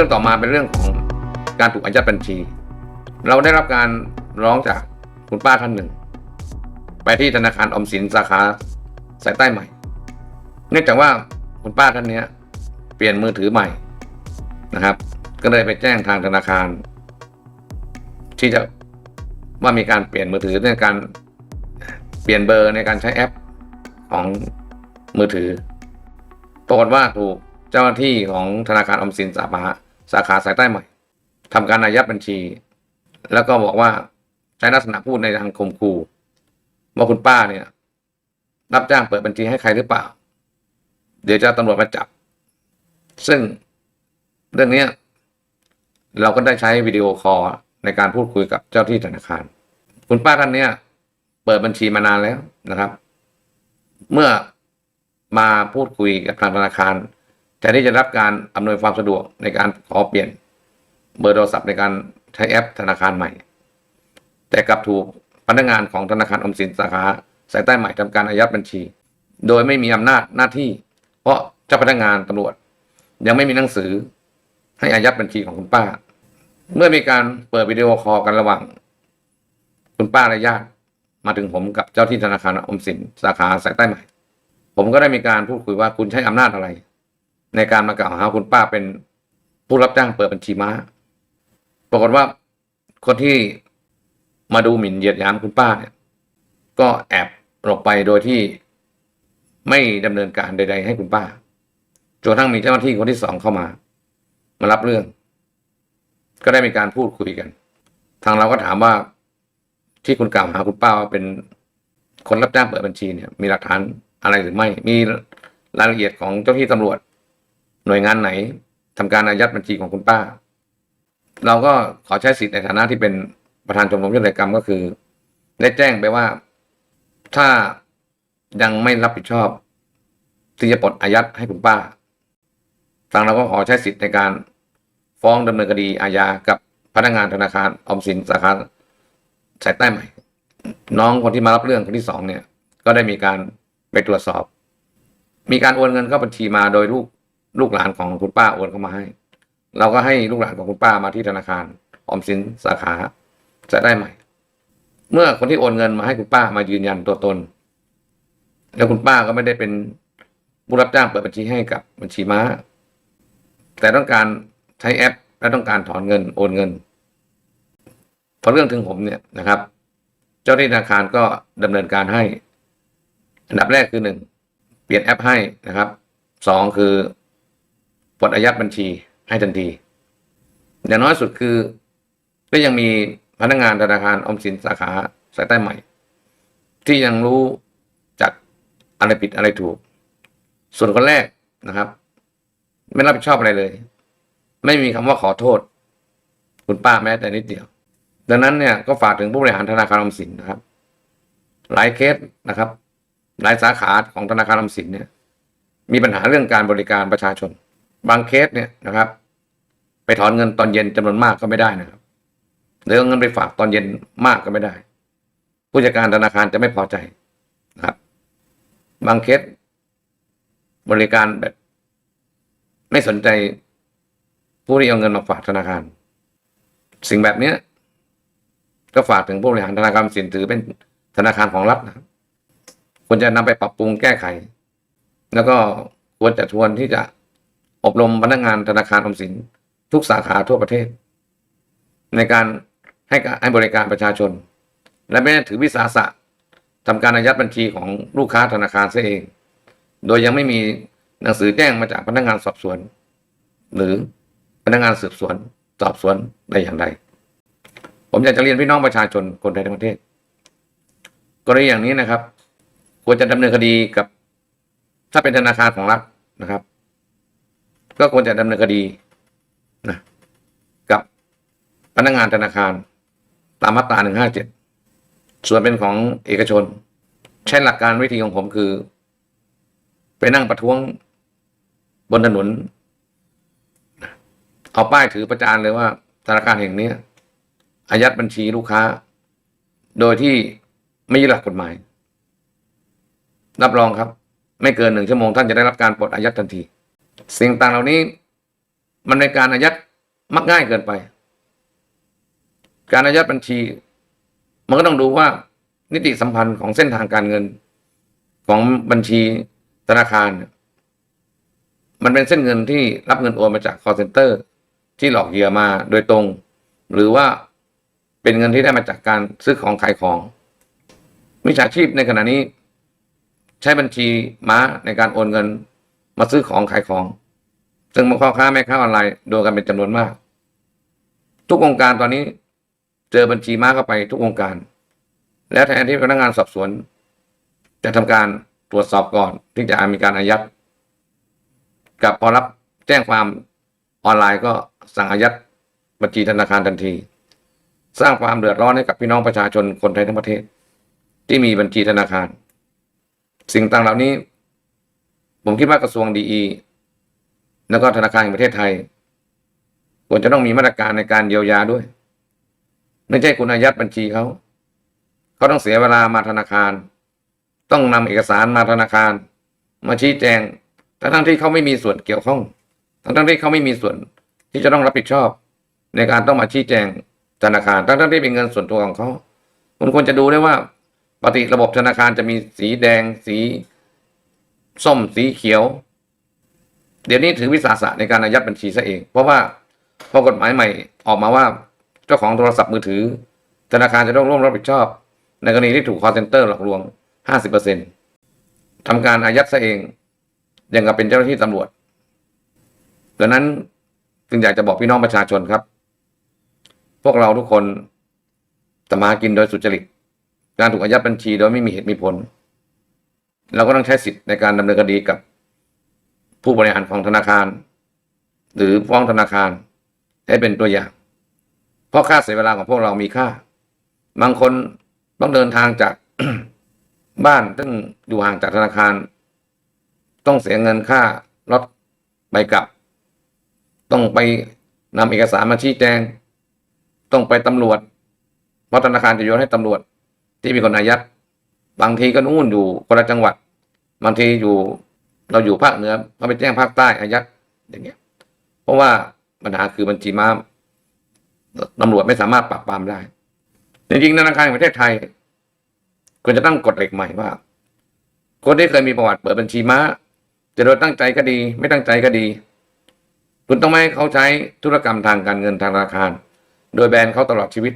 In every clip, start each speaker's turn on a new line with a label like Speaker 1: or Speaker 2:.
Speaker 1: รื่องต่อมาเป็นเรื่องของการถูกอายัดบัญชี เราได้รับการร้องจากคุณป้าท่านหนึ่ง ไปที่ธนาคารอมสินสาขาสายใต้ใหม่ เนื่องจากว่าคุณป้าท่านนี้เปลี่ยนมือถือใหม่นะครับ ก็เลยไปแจ้งทางธนาคาร ที่จะว่ามีการเปลี่ยนมือถือในการเปลี่ยนเบอร์ในการใช้แอปของมือถือปรากฏว่าถูกเจ้าหน้าที่ของธนาคารออมสินสาขา สาขาสายใต้ใหม่ทำการอายัดบัญชี แล้วก็บอกว่าใช้ลักษณะพูดในทางข่มขู่ว่าคุณป้าเนี่ย รับจ้างเปิดบัญชีให้ใครหรือเปล่า เดี๋ยวจะเอาตำรวจมาจับ ซึ่งเรื่องเนี้ยเราก็ได้ใช้วิดีโอคอลในการพูดคุยกับเจ้าที่ธนาคาร คุณป้าท่านเนี้ยเปิดบัญชีมานานแล้วนะครับ เมื่อมาพูดคุยกับทางธนาคาร แทนที่จะรับการอำนวยความสะดวกในการขอเปลี่ยนเบอร์โทรศัพท์ในการใช้แอปธนาคารใหม่ แต่กลับถูกพนักงานของธนาคารอมสินสาขาสายใต้ใหม่ทำการอายัดบัญชี โดยไม่มีอำนาจหน้าที่ เพราะเจ้าพนักงานตำรวจ ยังไม่มีหนังสือให้อายัดบัญชีของคุณป้า เมื่อมีการเปิดวิดีโอคอลกันระหว่าง คุณป้าและญาติมาถึงผมกับเจ้าที่ธนาคารออมสินสาขาสายใต้ใหม่ ผมก็ได้มีการพูดคุยว่าคุณใช้อำนาจอะไร ในการมากล่าวหาคุณป้าเป็นผู้รับจ้างเปิดบัญชีม้า ปรากฏว่าคนที่มาดูหมิ่นเหยียดหยามคุณป้าเนี่ย ก็แอบหลบไปโดยที่ไม่ดำเนินการใด ๆ ให้คุณป้าจนกระทั่งมีเจ้าหน้าที่คนที่สองเข้ามา มารับเรื่อง ก็ได้มีการพูดคุยกัน ทางเราก็ถามว่าที่คุณกล่าวหาคุณป้าว่าเป็นคนรับจ้างเปิดบัญชีเนี่ย มีหลักฐานอะไรหรือไม่ มีรายละเอียดของเจ้าที่ตำรวจ หน่วยงานไหนทำการอายัดบัญชีของคุณป้า เราก็ขอใช้สิทธิ์ในฐานะที่เป็นประธานชมรมยุติกรรมก็คือ ได้แจ้งไปว่า ถ้ายังไม่รับผิดชอบ ที่จะปลดอายัดให้คุณป้า ทางเราก็ขอใช้สิทธิ์ในการฟ้องดำเนินคดีอาญากับพนักงานธนาคารออมสินสาขาสายใต้ใหม่ น้องคนที่มารับเรื่องคนที่สองเนี่ย ก็ได้มีการไปตรวจสอบ มีการโอนเงินเข้าบัญชีมาโดยลูก ลูกหลานของคุณป้าโอนเข้ามาให้ เราก็ให้ลูกหลานของคุณป้ามาที่ธนาคารออมสินสาขาสายใต้ใหม่ เมื่อคนที่โอนเงินมาให้คุณป้ามายืนยันตัวตน แล้วคุณป้าก็ไม่ได้เป็นผู้รับจ้างเปิดบัญชีให้กับบัญชีม้า แต่ต้องการใช้แอป และต้องการถอนเงินโอนเงินพอเรื่องถึงผมเนี่ยนะครับ เจ้าหน้าที่ธนาคารก็ดำเนินการให้ อันดับแรกคือหนึ่งเปลี่ยนแอปให้นะครับสองคือ ปลดอายัดบัญชีให้ทันที อย่างน้อยสุดคือก็ยังมีพนักงานธนาคารอมสินสาขาสายใต้ใหม่ ที่ยังรู้จักอะไรผิดอะไรถูก ส่วนคนแรกนะครับ ไม่รับผิดชอบอะไรเลย ไม่มีคำว่าขอโทษ คุณป้าแม้แต่นิดเดียว ดังนั้นเนี่ยก็ฝากถึงผู้บริหารธนาคารอมสินนะครับ หลายเคสนะครับ หลายสาขาของธนาคารอมสินเนี่ย มีปัญหาเรื่องการบริการประชาชน บางเคสเนี่ยนะครับ ไปถอนเงินตอนเย็นจำนวนมากก็ไม่ได้นะครับหรือเอาเงินไปฝากตอนเย็นมากก็ไม่ได้ ผู้จัดการธนาคารจะไม่พอใจนะครับ บางเคสบริการแบบ ไม่สนใจผู้ที่เอาเงินมาฝากธนาคาร สิ่งแบบเนี้ย ก็ฝากถึงผู้บริหารธนาคารสินถือเป็นธนาคารของรัฐนะครับควรจะนำไปปรับปรุงแก้ไข แล้วก็ควรจะทวนที่จะ อบรมพนักงานธนาคารออมสิน ทุกสาขาทั่วประเทศ ในการให้ให้บริการประชาชน และไม่ได้ถือวิสาสะทำการอายัดบัญชีของลูกค้าธนาคารเสียเอง โดยยังไม่มีหนังสือแจ้งมาจากพนักงานสอบสวน หรือพนักงานสืบสวน สอบสวนใดอย่างใดผมอยากจะเรียนพี่น้องประชาชนคนไทยทั้งประเทศกรณีอย่างนี้นะครับ ควรจะดำเนินคดีกับ ถ้าเป็นธนาคารของรัฐนะครับ ก็ควรจะดำเนินคดีนะกับพนักงานธนาคาร ตามมาตราหนึ่งห้าเจ็ดส่วนเป็นของเอกชน ใช้หลักการวิธีของผมคือ ไปนั่งประท้วงบนถนน เอาป้ายถือประจานเลยว่า ธนาคารแห่งนี้อายัดบัญชีลูกค้า โดยที่ไม่ยึดหลักกฎหมาย รับรองครับ ไม่เกินหนึ่งชั่วโมงท่านจะได้รับการปลดอายัดทันที สิ่งต่างเหล่านี้ มันเป็นการอายัดมักง่ายเกินไป การอายัดบัญชี มันก็ต้องดูว่านิติสัมพันธ์ของเส้นทางการเงิน ของบัญชีธนาคาร มันเป็นเส้นเงินที่รับเงินโอนมาจาก call center ที่หลอกเหยื่อมาโดยตรง หรือว่าเป็นเงินที่ได้มาจากการซื้อของขายของมิจฉาชีพในขณะนี้ ใช้บัญชีม้าในการโอนเงิน มาซื้อของขายของ ซึ่งพ่อค้าแม่ค้าออนไลน์โดนกันเป็นจำนวนมาก ทุกวงค์การตอนนี้ เจอบัญชีม้าเข้าไปทุกวงค์การ แล้วแทนที่พนักงานสอบสวน จะทำการตรวจสอบก่อนที่จะมีการอายัดกับพอรับแจ้งความออนไลน์ก็สั่งอายัดบัญชีธนาคารทันที สร้างความเดือดร้อนให้กับพี่น้องประชาชนคนไทยทั้งประเทศ ที่มีบัญชีธนาคาร สิ่งต่างเหล่านี้ ผมคิดว่ากระทรวงดีีแล้วก็ธนาคารแห่งประเทศไทยควรจะต้องมีมาตรการในการเยียวยาด้วย ไม่ใช่คุณอายัดบัญชีเขาเขาต้องเสียเวลามาธนาคาร ต้องนำเอกสารมาธนาคาร มาชี้แจงทั้งๆที่เขาไม่มีส่วนเกี่ยวข้อง ทั้งๆที่เขาไม่มีส่วนที่จะต้องรับผิดชอบ ในการต้องมาชี้แจงธนาคาร ทั้งๆที่เป็นเงินส่วนตัวของเขาคุณควรจะดูได้ว่าปกติระบบธนาคารจะมีสีแดงสี ส้มสีเขียว เดี๋ยวนี้ถือวิสาสะในการอายัดบัญชีซะเอง เพราะว่าพอกฎหมายใหม่ออกมาว่าเจ้าของโทรศัพท์มือถือ ธนาคารจะต้องร่วมรับผิดชอบ ในกรณีที่ถูก call center หลอกลวง 50%ทำการอายัดซะเอง อย่างกับเป็นเจ้าหน้าที่ตำรวจดังนั้นจึงอยากจะบอกพี่น้องประชาชนครับ พวกเราทุกคนจะมากินโดยสุจริต การถูกอายัดบัญชีโดยไม่มีเหตุมีผล เราก็ต้องใช้สิทธิ์ในการดำเนินคดีกับผู้บริหารของธนาคาร หรือฟ้องธนาคาร ให้เป็นตัวอย่าง เพราะค่าเสียเวลาของพวกเรามีค่า บางคนต้องเดินทางจากบ้านซึ่งอยู่ห่างจากธนาคาร ต้องเสียเงินค่ารถไปกลับ ต้องไปนำเอกสารมาชี้แจง ต้องไปตำรวจ เพราะธนาคารจะโยนให้ตำรวจที่มีคนอายัด บางทีก็นู่นอยู่คนละจังหวัด บางทีอยู่เราอยู่ภาคเหนือเขาไปแจ้งภาคใต้อายัดอย่างเงี้ย เพราะว่าปัญหาคือบัญชีม้าตำรวจไม่สามารถปราบปรามได้ จริงๆธนาคารแห่งประเทศไทยควรจะตั้งกฎเหล็กใหม่ว่า คนที่เคยมีประวัติเปิดบัญชีม้า จะโดยตั้งใจก็ดี ไม่ตั้งใจก็ดี คุณต้องไม่ให้เขาใช้ธุรกรรมทางการเงินทางธนาคาร โดยแบนเขาตลอดชีวิต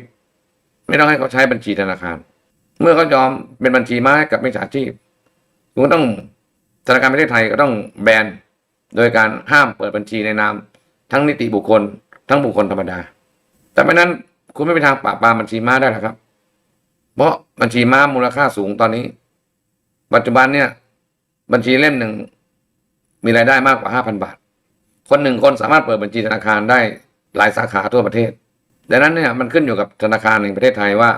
Speaker 1: ไม่ต้องให้เขาใช้บัญชีธนาคาร เมื่อเขายอมเป็นบัญชีม้าให้กับมิจฉาชีพคุณก็ต้องธนาคารประเทศไทยก็ต้องแบนโดยการห้ามเปิดบัญชีในนามทั้งนิติบุคคล ทั้งบุคคลธรรมดา แต่ไม่นั้นคุณไม่มีทางปราบปรามบัญชีม้าได้หรอกครับ เพราะบัญชีม้ามูลค่าสูงตอนนี้ ปัจจุบันเนี่ย บัญชีเล่มหนึ่งมีรายได้มากกว่าห้าพันบาท คนหนึ่งคนสามารถเปิดบัญชีธนาคารได้หลายสาขาทั่วประเทศดังนั้นเนี่ยมันขึ้นอยู่กับธนาคารแห่งประเทศไทยว่า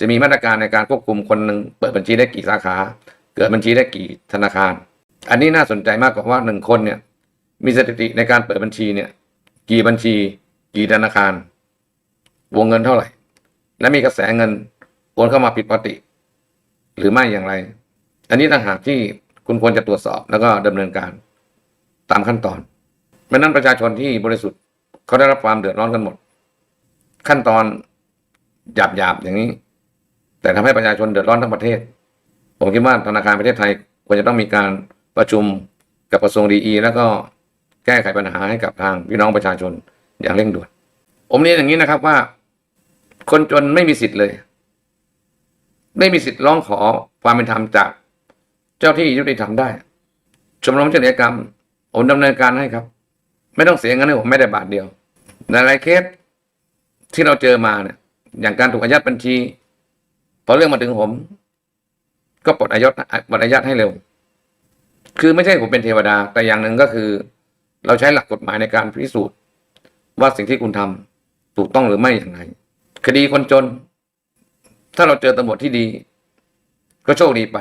Speaker 1: จะมีมาตรการในการควบคุมคนหนึ่งเปิดบัญชีได้กี่สาขา เกิดบัญชีได้กี่ธนาคาร อันนี้น่าสนใจมากกว่าว่าหนึ่งคนเนี่ยมีสถิติในการเปิดบัญชีเนี่ย กี่บัญชี กี่ธนาคาร วงเงินเท่าไหร่ และมีกระแสเงินโอนเข้ามาผิดปกติ หรือไม่อย่างไร อันนี้ต่างหากที่คุณควรจะตรวจสอบแล้วก็ดำเนินการตามขั้นตอนไม่นั้นประชาชนที่บริสุทธิ์เขาได้รับความเดือดร้อนกันหมด ขั้นตอนหยาบๆอย่างนี้ แต่ทำให้ประชาชนเดือดร้อนทั้งประเทศ ผมคิดว่าธนาคารประเทศไทยควรจะต้องมีการประชุมกับกระทรวงดีแล้วก็แก้ไขปัญหาให้กับทางพี่น้องประชาชนอย่างเร่งด่วน ผมเรียนอย่างนี้นะครับว่า คนจนไม่มีสิทธิ์เลย ไม่มีสิทธิ์ร้องขอความเป็นธรรมจากเจ้าที่ยุติธรรมได้ ชมรมเจริญกรรมผมดำเนินการให้ครับ ไม่ต้องเสียเงินให้ผมไม่ได้บาทเดียวในหลายเคสที่เราเจอมาเนี่ยอย่างการถูกอายัดบัญชี พอเรื่องมาถึงผม ก็ปลดอายัดปลดอายัดให้เร็ว คือไม่ใช่ผมเป็นเทวดา แต่อย่างหนึ่งก็คือ เราใช้หลักกฎหมายในการพิสูจน์ ว่าสิ่งที่คุณทำถูกต้องหรือไม่อย่างไร คดีคนจน ถ้าเราเจอตำรวจที่ดี ก็โชคดีไป